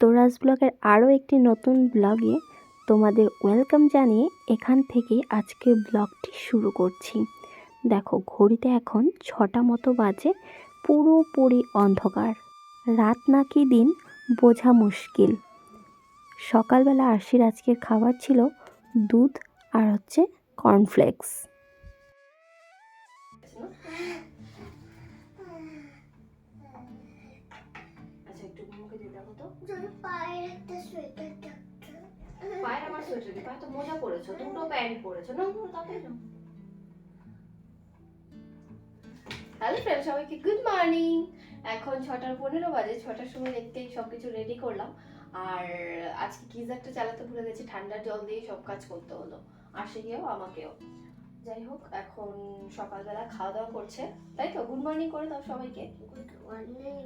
তোরাজ ব্লগের আরও একটি নতুন ব্লগে তোমাদের ওয়েলকাম জানিয়ে এখান থেকে আজকের ব্লগটি শুরু করছি। দেখো, ঘড়িতে এখন ছটা মতো বাজে, পুরোপুরি অন্ধকার। রাত নাকি দিন, বোঝা মুশকিল। সকালবেলা আরশির আজকের খাবার ছিল দুধ আর হচ্ছে কর্নফ্লেক্স মুখে দিয়ে দেখো তো। পায়ের একটা সোয়েটার থাকতো পায়ের আমার সোয়েটার পায়ে তো মোজা পরেছো দুটো প্যান্ট পরেছো না তাড়াতাড়ি নাও। হ্যালো ফ্রেন্ড সবাইকে গুড মর্নিং এখন ছটার পনেরো বাজে ছটার সময় দেখতেই সব কিছু রেডি করলাম। আর আজকে গিজারটা চালাতে ভুলে গেছি ঠান্ডার জল দিয়ে সব কাজ করতে হলো আসে গিয়েও আমাকেও। যাই হোক এখন সকালবেলা খাওয়া দাওয়া করছে তাই তো? গুড মর্নিং করে দাও সবাইকে। গুড মর্নিং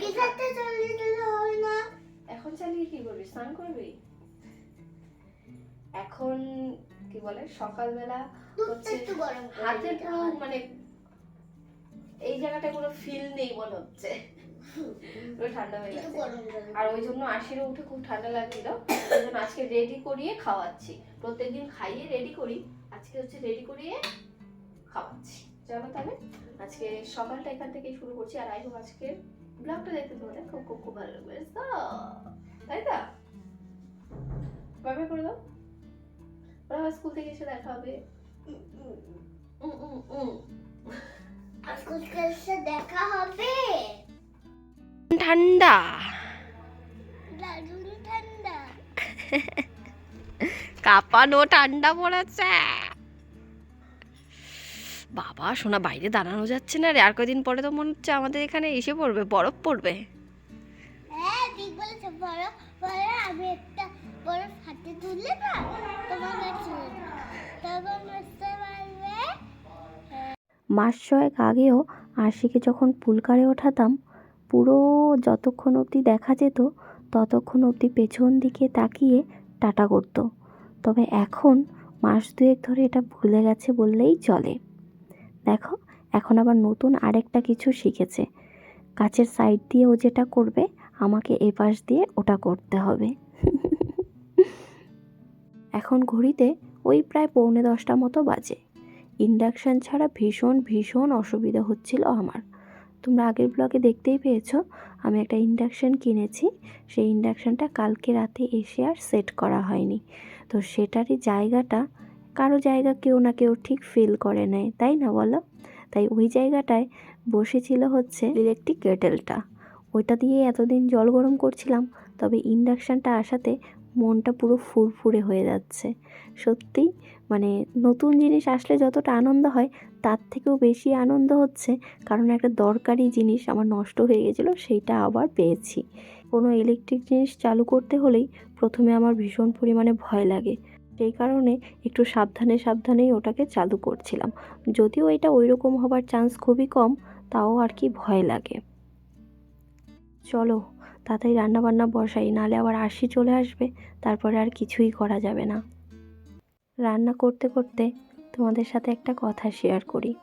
গিজারটা চালিয়ে দিলে হবে না? এখন চালিয়ে কি করবি? স্নান করবি? এখন কি বলে? সকালবেলা হচ্ছে একটু গরম হাতে পুরো মানে এই জায়গাটা কোনো ফিল নেই মনে হচ্ছে। পুরো ঠান্ডা হয়ে গেছে। আর ওই জন্য আশিরে উঠে খুব ঠান্ডা লাগছিল। ওই জন্য আজকে রেডি করিয়ে খাওয়াচ্ছি। প্রত্যেকদিন খাইয়ে রেডি করি। আজকে হচ্ছে রেডি করিয়ে খাওয়াচ্ছি। চলো তাহলে আজকে সকালটা এখান থেকেই শুরু করছি। আর আই হোপ আজকে ব্লগটা দেখতে তোমাদের খুব খুব খুব ভালো লাগবে। তাই তো বাবা করে দাও। ওরা আবার স্কুল থেকে এসে দেখা হবে। দেখা হবে। ঠান্ডা। ঠান্ডা। কাঁপানো ঠান্ডা পড়েছে। বাবা সোনা বাইরে দাঁড়ানো যাচ্ছে না রে। আর কদিন পরে তো মনে হচ্ছে আমাদের এখানে এসে পড়বে বরফ পড়বে। হ্যাঁ মাস ছয়েক আগেও আরশিকে যখন পুলকারে ওঠাতাম পুরো যতক্ষণ অবধি দেখা যেত ততক্ষণ অবধি পেছন দিকে তাকিয়ে টাটা করতো। তবে এখন মাস দুয়েক ধরে এটা ভুলে গেছে বললেই চলে। দেখো, এখন আবার নতুন আরেকটা কিছু শিখেছে। কাছের সাইড দিয়ে ও যেটা করবে, আমাকে এ পাশ দিয়ে ওটা করতে হবে। এখন ঘড়িতে ওই প্রায় পৌনে দশটা মতো বাজে। ইন্ডাকশান ছাড়া ভীষণ ভীষণ অসুবিধা হচ্ছিল আমার। তোমরা আগের ব্লগে দেখতেই পেয়েছ, আমি একটা ইন্ডাকশান কিনেছি। সেই ইন্ডাকশানটা কালকে রাতে এসে আর সেট করা হয়নি। তো সেটারই জায়গাটা কারও জায়গা কেউ না কেউ ঠিক ফিল করে নেয়, তাই না বলো? তাই ওই জায়গাটায় বসেছিল হচ্ছে ইলেকট্রিক কেটেলটা ওইটা দিয়ে এতদিন জল গরম করছিলাম, তবে ইন্ডাকশানটা আসাতে মনটা পুরো ফুরফুরে হয়ে যাচ্ছে। সত্যি মানে নতুন জিনিস আসলে যতটা আনন্দ হয়, তার থেকেও বেশি আনন্দ হচ্ছে, কারণ একটা দরকারি জিনিস আমার নষ্ট হয়ে গেছিল, সেইটা আবার পেয়েছি। কোনো ইলেকট্রিক জিনিস চালু করতে হলেই প্রথমে আমার ভীষণ পরিমাণে ভয় লাগে। সেই কারণে একটু সাবধানে সাবধানেই ওটাকে চালু করছিলাম। যদিও এটা ওই রকম হবার চান্স খুবই কম, তাও আর কি ভয় লাগে। চলো, তাড়াতাড়ি রান্নাবান্না বসাই, নালে আবার আরশি চলে আসবে, তারপরে আর কিছুই করা যাবে না। রান্না করতে করতে তোমাদের সাথে একটা কথা শেয়ার করি।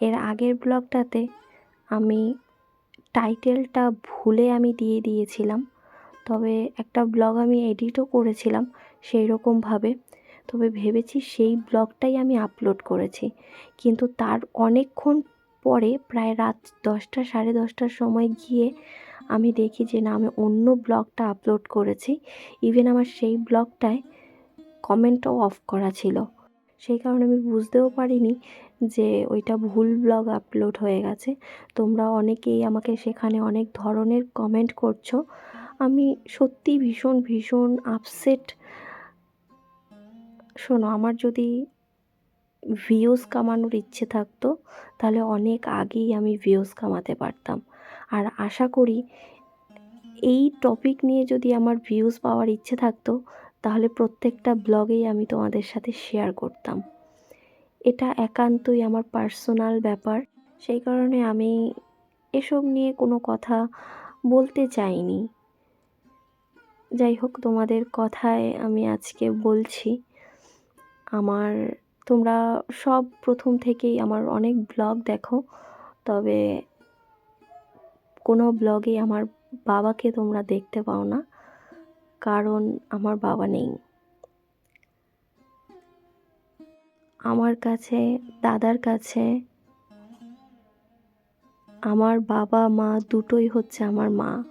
এর আগের ব্লগটাতে আমি টাইটেলটা ভুলে আমি দিয়ে দিয়েছিলাম, তবে একটা ব্লগ আমি এডিটও করেছিলাম সেই রকমভাবে তবে ভেবেছি সেই ব্লগটাই আমি আপলোড করেছি। কিন্তু তার অনেকক্ষণ পরে প্রায় রাত দশটা, সাড়ে দশটার সময় গিয়ে আমি দেখি যে, না, আমি অন্য ব্লগটা আপলোড করেছি। ইভেন আমার সেই ব্লগটায় কমেন্টও অফ করা ছিল। সেই কারণে আমি বুঝতেও পারিনি যে, ওইটা ভুল ব্লগ আপলোড হয়ে গেছে। তোমরা অনেকেই আমাকে সেখানে অনেক ধরনের কমেন্ট করছ। আমি সত্যি ভীষণ ভীষণ আপসেট শোনো, আমার যদি ভিউজ কামানোর ইচ্ছে থাকতো, তাহলে অনেক আগেই আমি ভিউজ কামাতে পারতাম। আর আশা করি এই টপিক নিয়ে যদি আমার ভিউজ পাওয়ার ইচ্ছে থাকতো, তাহলে প্রত্যেকটা ব্লগেই আমি তোমাদের সাথে শেয়ার করতাম। এটা একান্তই আমার পার্সোনাল ব্যাপার, সেই কারণে আমি এসব নিয়ে কোনো কথা বলতে চাইনি। যাই হোক, তোমাদের কথায় আমি আজকে বলছি। আমার, তোমরা সব প্রথম থেকেই আমার অনেক ব্লগ দেখো। তবে কোনো ব্লগে আমার বাবাকে তোমরা দেখতে পাও না, কারণ আমার বাবা নেই। আমার কাছে, দাদার কাছে, আমার বাবা, মা দুটোই হচ্ছে আমার মা।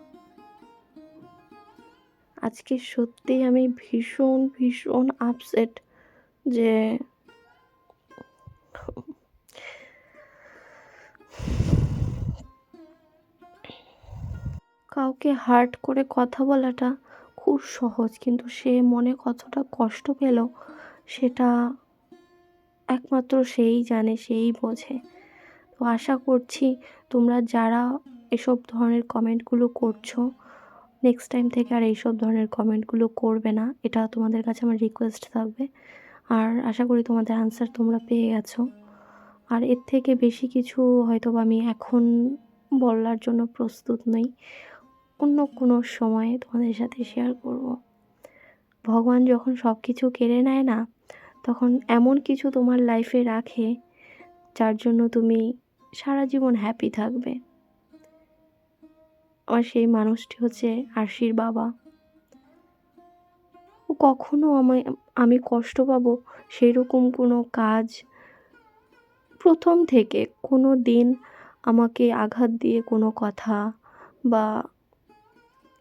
আজকে সত্যিই আমি ভীষণ ভীষণ আপসেট যে কাউকে হার্ট করে কথা বলাটা খুব সহজ, কিন্তু সে মনে কতটা কষ্ট পেল সেটা একমাত্র সেই জানে, সেই বোঝে। তো আশা করছি তোমরা যারা এসব ধরনের কমেন্টগুলো করছ নেক্সট টাইম থেকে আর এইসব ধরনের কমেন্টগুলো করবে না, এটা তোমাদের কাছে আমার রিকোয়েস্ট থাকবে। আর আশা করি তোমাদের আনসার তোমরা পেয়ে গেছো। আর এর থেকে বেশি কিছু হয়তো আমি এখন বলার জন্য প্রস্তুত নই। অন্য কোনো সময়ে তোমাদের সাথে শেয়ার করব। ভগবান যখন সব কিছু কেড়ে নেয় না, তখন এমন কিছু তোমার লাইফে রাখে, যার জন্য তুমি সারা জীবন হ্যাপি থাকবে। আমার সেই মানুষটি হচ্ছে আরশির বাবা। ও কখনো আমায়, আমি কষ্ট পাবো সেই রকম কোনো কাজ? প্রথম থেকে কোনো দিন আমাকে আঘাত দিয়ে কোনো কথা বা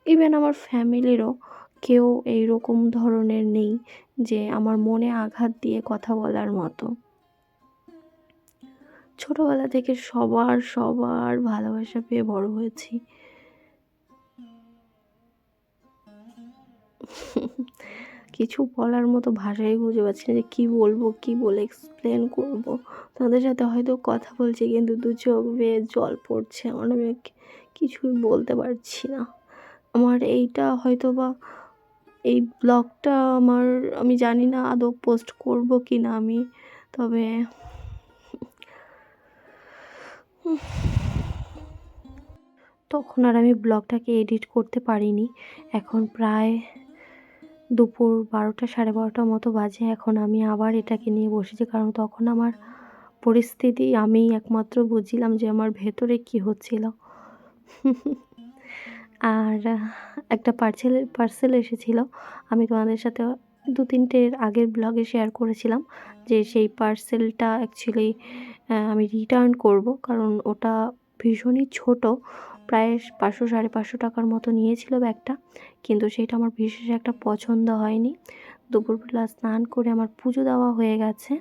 ইভেন আমার ফ্যামিলিরও কেউ এই রকম ধরনের নেই যে আমার মনে আঘাত দিয়ে কথা বলার মতো। ছোটোবেলা থেকে সবার সবার ভালোবাসা পেয়ে বড় হয়েছি। কিছু বলার মতো ভাষাই বুঝে পাচ্ছি না যে কী বলব, কী বলে এক্সপ্লেন করব। তাদের সাথে হয়তো কথা বলছি কিন্তু দু চোখ বেয়ে জল পড়ছে আমার, আমি কিছুই বলতে পারছি না। আমার এইটা হয়তো বা এই ব্লগটা আমার, আমি জানি না আদৌ পোস্ট করব কি না আমি, তবে তখন আর আমি ব্লগটাকে এডিট করতে পারিনি। এখন প্রায় দুপুর বারোটা সাড়ে বারোটার মতো বাজে। এখন আমি আবার এটাকে নিয়ে বসেছি কারণ তখন আমার পরিস্থিতি আমি একমাত্র বুঝিলাম যে আমার ভেতরে কী হচ্ছিল। আর একটা পার্সেল পার্সেল এসেছিল। আমি তোমাদের সাথে দু তিনটের আগের ব্লগে শেয়ার করেছিলাম যে সেই পার্সেলটা অ্যাকচুয়ালি আমি রিটার্ন করব। কারণ ওটা ভীষণই ছোট। প্রায় পাঁচশো, সাড়ে পাঁচশো টাকার মতো নিয়েছিল ব্যাগটা। কিন্তু সেটা আমার বিশেষ একটা পছন্দ হয়নি। দুপুরবেলা স্নান করে আমার পুজো দেওয়া হয়ে গেছে।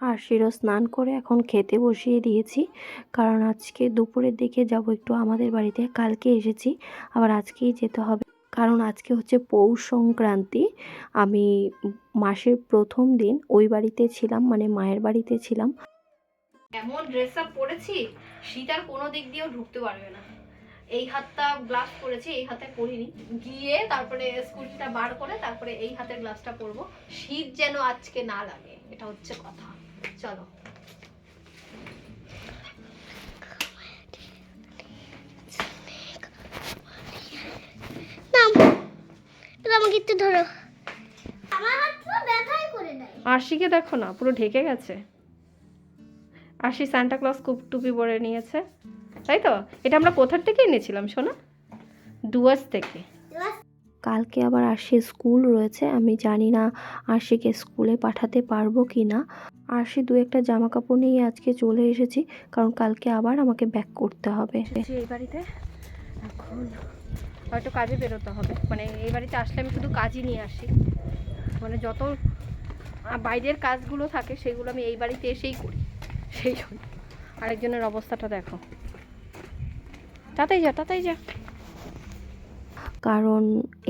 আর শিরো স্নান করে এখন খেতে বসিয়ে দিয়েছি। কারণ আজকে দুপুরের দিকে যাব একটু আমাদের বাড়িতে। কালকে এসেছি। আবার আজকেই যেতে হবে। কারণ আজকে হচ্ছে পৌষ সংক্রান্তি। আমি মাসের প্রথম দিন ওই বাড়িতে ছিলাম মানে মায়ের বাড়িতে ছিলাম। এমন ড্রেস আপ পরেছি? শীত আর কোনো দিক দিয়েও ঢুকতে পারবে না। এই হাতটা গ্লাভস পরেছি এই হাতে পরিনি। গিয়ে তারপরে স্কুটিটা বার করে তারপরে এই হাতের গ্লাসটা পরবো। শীত যেন আজকে না লাগে এটা হচ্ছে কথা। চলো। নাম তুমি আমাকে একটু ধরো। আমার হাত পুরো ব্যথাই করে দেয় আরশিকে দেখো না পুরো ঢেকে গেছে। আরশি সান্টা ক্লজ টুপি পরে নিয়েছে। তাই তো? এটা আমরা কোথার থেকে এনেছিলাম শোনা? ডুয়ার্স থেকে। কালকে আবার আরশি স্কুল রয়েছে আমি জানি না আরশিকে স্কুলে পাঠাতে পারব কি না। আরশি দু একটা জামা কাপড় নিয়ে আজকে চলে এসেছি কারণ কালকে আবার আমাকে ব্যাক করতে হবে। এই বাড়িতে এখন হয়তো কাজে বেরোতে হবে। মানে এই বাড়িতে আসলে আমি শুধু কাজই নিয়ে আসি। মানে যত বাইরের কাজগুলো থাকে সেগুলো আমি এই বাড়িতে এসেই করি। সেই জন্য। আরেকজনের অবস্থাটা দেখো। তাতেই যা তাতেই যা। কারণ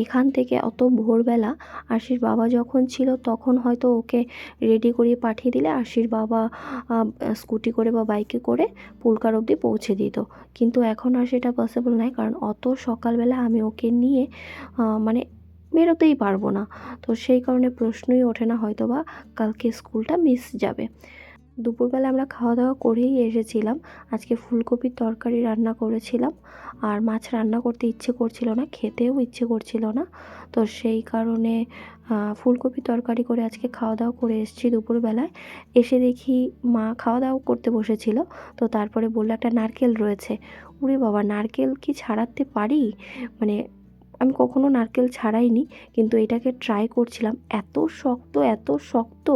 এখান থেকে অত ভোরবেলা আশির বাবা যখন ছিল তখন হয়তো ওকে রেডি করিয়ে পাঠিয়ে দিলে আশির বাবা স্কুটি করে বা বাইকে করে পুলকার অবধি পৌঁছে দিত। কিন্তু এখন আর সেটা পসিবল নয়, কারণ অত সকালবেলা আমি ওকে নিয়ে মানে বেরোতেই পারব না। তো সেই কারণে প্রশ্নই ওঠে না হয়তো বা কালকে স্কুলটা মিস যাবে। দুপুরবেলা আমরা খাওয়া দাওয়া করেই এসেছিলাম। আজকে ফুলকপির তরকারি রান্না করেছিলাম। আর মাছ রান্না করতে ইচ্ছে করছিল না, খেতেও ইচ্ছে করছিল না। তো সেই কারণে ফুলকপি তরকারি করে আজকে খাওয়া দাওয়া করে এসেছি দুপুরবেলায়। এসে দেখি মা খাওয়া দাওয়া করতে বসেছিল। তো তারপরে বলল, একটা নারকেল রয়েছে। উরে বাবা, নারকেল কি ছাড়াতে পারি? মানে আমি কখনো নারকেল ছাড়াইনি, কিন্তু এটাকে ট্রাই করছিলাম। এত শক্ত এত শক্ত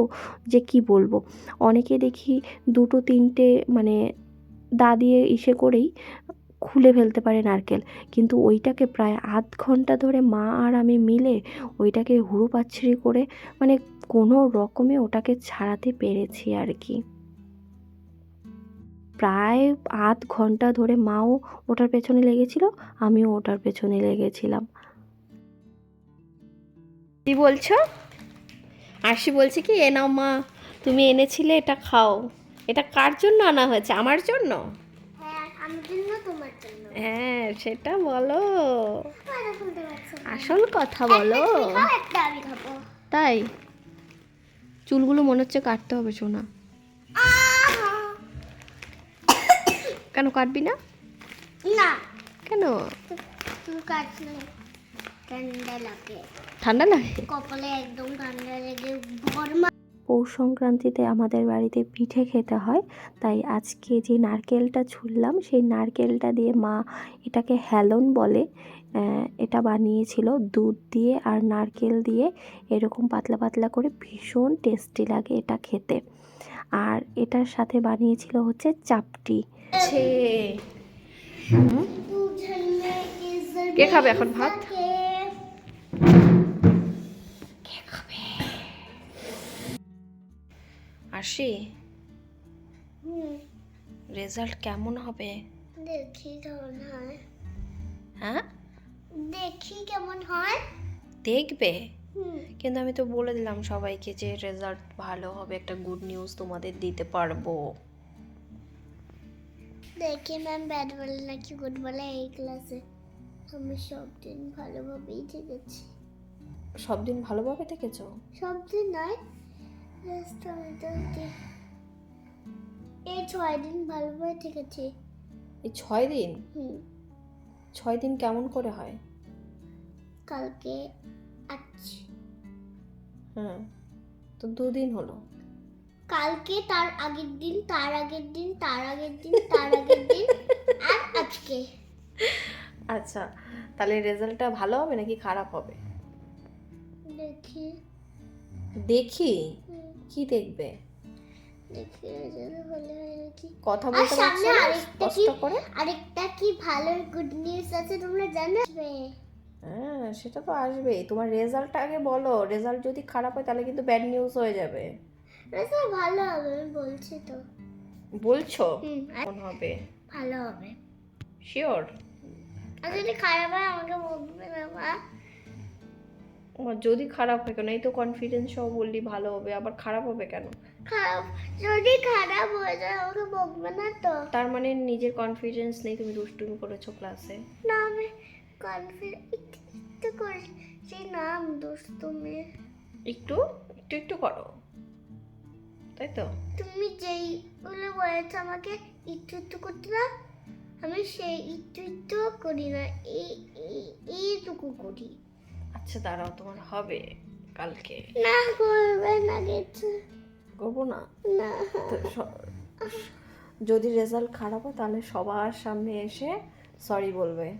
যে কি বলব? অনেকে দেখি দুটো, তিনটে মানে দা দিয়ে ইসে করেই খুলে ফেলতে পারে নারকেল। কিন্তু ওইটাকে প্রায় আধ ঘণ্টা ধরে মা আর আমি মিলে ওইটাকে হুড়ো পাচ্ছিরি করে মানে কোনো রকমে ওটাকে ছাড়াতে পেরেছি আর কি। প্রায় আধ ঘণ্টা ধরে মাও ওটার পেছনে লেগেছিল আমিও ওটার পেছনে লেগেছিলাম। কি বলছো? আরশি বলছে কি এ নাও মা তুমি এনেছিলে এটা খাও। এটা কার জন্য আনা হয়েছে? আমার জন্য? হ্যাঁ আমার জন্য তোমার জন্য। হ্যাঁ সেটা বলো। আসল কথা বলো। একটা তুমি খাও, একটা আমি খাব। তাই? চুলগুলো মনে হচ্ছে কাটতে হবে সোনা! কেন কাটবি না? না। কেন? ঠান্ডা লাগে। ঠান্ডা লাগে? কপালে একদম ঠান্ডা লেগে ভরমা পৌষ সংক্রান্তিতে আমাদের বাড়িতে পিঠে খেতে হয় তাই আজকে যে নারকেলটা ছুললাম সেই নারকেলটা দিয়ে মা এটাকে হ্যালন বলে এটা বানিয়েছিল দুধ দিয়ে আর নারকেল দিয়ে এরকম পাতলা পাতলা করে ভীষণ টেস্টি লাগে এটা খেতে। আর এটার সাথে বানিয়েছিল হচ্ছে চাপটি। কে খাবে এখন ভাত? আসি রেজাল্ট কেমন হবে? দেখি কেমন হয়। হ্যাঁ? দেখি কেমন হয়। দেখবে? কিন্তু আমি তো বলে দিলাম সবাইকে যে রেজাল্ট ভালো হবে একটা গুড নিউজ তোমাদের দিতে পারব। দেখি ম্যাম ব্যাড বলে নাকি গুড বলে? এই ক্লাসে আমি সব দিন ভালোভাবেই থেকেছি। সব দিন ভালোভাবে থেকেছো? সব দিন নয় জাস্ট আমি দিন- এই ছয় দিন ভালোভাবে থেকেছি। এই ছয় দিন? হুম। ছয় দিন কেমন করে হয়? কালকে আচ্ছা হ্যাঁ তো দুদিন হলো। কালকে তার আগের দিন তার আগের দিন তার আগের দিন তার আগের দিন আর আজকে। আচ্ছা তাহলে রেজাল্টটা ভালো হবে নাকি খারাপ হবে? দেখি। দেখি? কি দেখবে? কথা বলতে স্পষ্ট করে? আরেকটা কি ভালো গুড নিউজ আছে তোমরা জানো? হ্যাঁ সেটা তো আসবেই। তোমার রেজাল্টটা আগে বলো। রেজাল্ট যদি খারাপ হয় তাহলে কিন্তু ব্যাড নিউজ হয়ে যাবে। রেজাল্ট ভালো হবে আমি বলছি তো। বলছো? কেমন হবে? ভালো হবে। শিওর আর যদি খারাপ হয় আমাকে বলবে না মা। যদি খারাপ হয় কেন? এই তো কনফিডেন্স সহ বললি ভালো হবে আবার খারাপ হবে কেন? খারাপ যদি খারাপ হয়ে যায় আমাকে বকবে না তো। তার মানে নিজের কনফিডেন্স নেই তুমি দুষ্টুমি করেছ ক্লাসে না আমি কনফিডেন্ট একটু করে সেই নাম দোস্ত মেয়ে একটু? একটু একটু করো। তাই তো তুমি যেইগুলো বলেছ আমাকে একটু একটু করতে না আমি সেই একটু একটু করি না এই এই- এইটুকু করি। আচ্ছা দাঁড়াও তোমার হবে কালকে। না করবে না কিছু। করব না? না। যদি রেজাল্ট খারাপ হয় তাহলে সবার সামনে এসে সরি বলবে।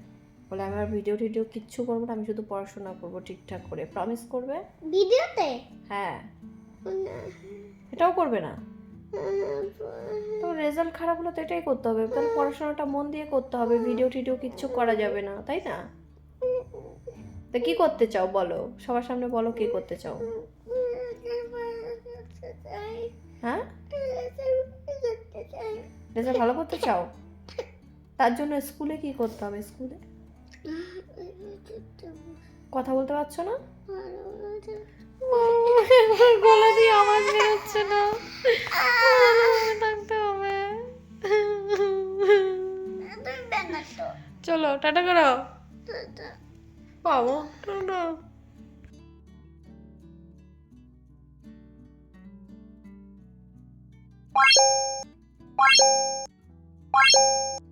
বলে আমি আর ভিডিও টিডিও কিচ্ছু করব না আমি শুধু পড়াশোনা করব ঠিকঠাক করে। প্রমিস করবে? ভিডিওতে হ্যাঁ। এটাও করবে না? তো রেজাল্ট খারাপ হলে তো এটাই করতে হবে। তাহলে পড়াশোনাটা মন দিয়ে করতে হবে। ভিডিও টিডিও কিচ্ছু করা যাবে না, তাই না? তো কি করতে চাও বলো? সবার সামনে বলো কি করতে চাও। হ্যাঁ? রেজাল্ট ভালো করতে চাও? তার জন্য স্কুলে কি করতে হবে? স্কুলে কথা বলতে পারছ না? গলা দিয়ে আওয়াজ বেরোচ্ছে না। থাকতে হবে। চলো টাটা করো। পাবো টাটা। Bye.